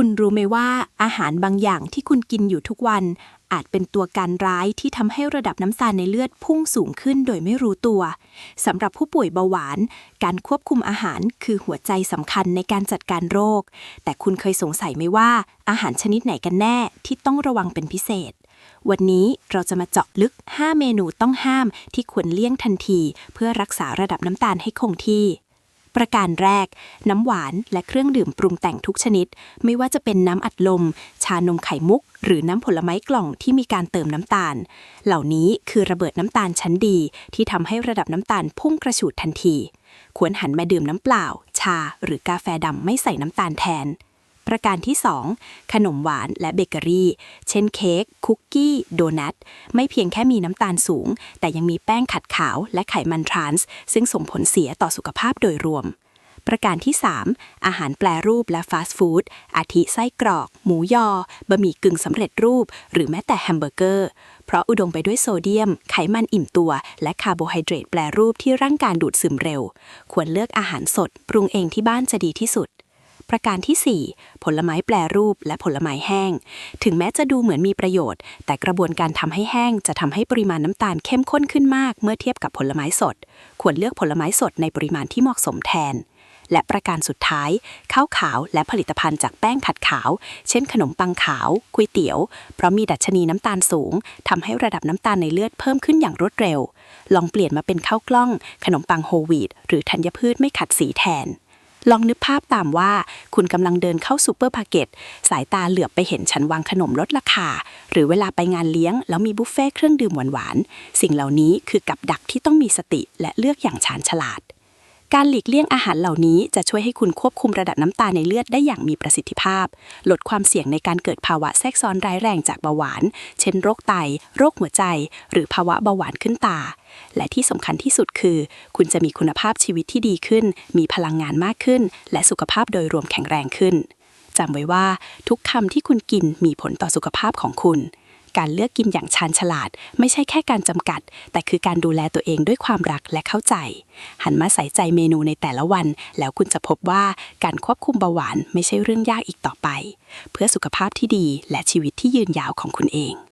คุณรู้ไหมว่าอาหารบางอย่างที่คุณกินอยู่ทุกวัน อาจเป็นตัวการร้ายที่ทำให้ระดับน้ำตาลในเลือดพุ่งสูงขึ้นโดยไม่รู้ตัวสำหรับผู้ป่วยเบาหวาน การควบคุมอาหารคือหัวใจสำคัญในการจัดการโรค แต่คุณเคยสงสัยไหมว่า อาหารชนิดไหนกันแน่ที่ต้องระวังเป็นพิเศษ วันนี้เราจะมาเจาะลึก 5 เมนูต้องห้ามที่ควรเลี่ยงทันที เพื่อรักษาระดับน้ำตาลให้คงที่ ประการแรก น้ำหวานและเครื่องดื่มปรุงแต่งทุกชนิด ไม่ว่าจะเป็นน้ำอัดลม ชานมไข่มุก หรือน้ำผลไม้กล่องที่มีการเติมน้ำตาล เหล่านี้คือระเบิดน้ำตาลชั้นดี ที่ทำให้ระดับน้ำตาลพุ่งกระฉูดทันที ควรหันมาดื่มน้ำเปล่า ชา หรือกาแฟดำไม่ใส่น้ำตาลแทน ประการที่ 2 ขนมหวานและเบเกอรี่ เช่นเค้กคุกกี้ โดนัท ไม่เพียงแค่มีน้ำตาลสูง แต่ยังมีแป้งขัดขาว และไขมันทรานส์ ซึ่งส่งผลเสียต่อสุขภาพโดยรวม ประการที่ 3 อาหารแปรรูปและฟาสต์ฟู้ด อาทิไส้กรอก หมูยอ บะหมี่กึ่งสำเร็จรูป หรือแม้แต่แฮมเบอร์เกอร์ เพราะอุดมไปด้วยโซเดียม ไขมันอิ่มตัว และคาร์โบไฮเดรตแปรรูปที่ร่างกายดูดซึมเร็ว ควรเลือกอาหารสด ปรุงเองที่บ้านจะดีที่สุด ประการที่ 4 ผลไม้แปรรูปและผลไม้แห้ง ถึงแม้จะดูเหมือนมีประโยชน์ แต่กระบวนการทำให้แห้งจะทำให้ปริมาณน้ำตาลเข้มข้นขึ้นมาก เมื่อเทียบกับผลไม้สด ควรเลือกผลไม้สดในปริมาณที่เหมาะสมแทน และประการสุดท้ายข้าวขาวและผลิตภัณฑ์จากแป้งขัดขาว เช่นขนมปังขาวก๋วยเตี๋ยว เพราะมีดัชนีน้ำตาลสูงทำให้ระดับน้ำตาลในเลือดเพิ่มขึ้นอย่างรวดเร็ว ลองเปลี่ยนมาเป็นข้าวกล้อง ขนมปังโฮลวีตหรือธัญพืชไม่ขัดสีแทน ลองนึกภาพตามว่า คุณกำลังเดินเข้าซูเปอร์พาร์เก็ต สายตาเหลือบไปเห็นชั้นวางขนมลดราคา หรือเวลาไปงานเลี้ยง แล้วมีบุฟเฟ่ต์เครื่องดื่มหวานๆ สิ่งเหล่านี้คือกับดักที่ต้องมีสติและเลือกอย่างชาญฉลาด การหลีกเลี่ยงอาหารเหล่านี้จะช่วยให้คุณควบคุมระดับน้ำตาลในเลือดได้อย่างมีประสิทธิภาพ ลดความเสี่ยงในการเกิดภาวะแทรกซ้อนร้ายแรงจากเบาหวาน เช่นโรคไต โรคหัวใจ หรือภาวะเบาหวานขึ้นตา และที่สำคัญที่สุดคือ คุณจะมีคุณภาพชีวิตที่ดีขึ้น มีพลังงานมากขึ้น และสุขภาพโดยรวมแข็งแรงขึ้นจำไว้ว่าทุกคำที่คุณกินมีผลต่อสุขภาพของคุณ การเลือกกินอย่างชาญฉลาด ไม่ใช่แค่การจำกัด แต่คือการดูแลตัวเองด้วยความรักและเข้าใจ หันมาใส่ใจเมนูในแต่ละวัน แล้วคุณจะพบว่าการควบคุมเบาหวานไม่ใช่เรื่องยากอีกต่อไป เพื่อสุขภาพที่ดีและชีวิตที่ยืนยาวของคุณเอง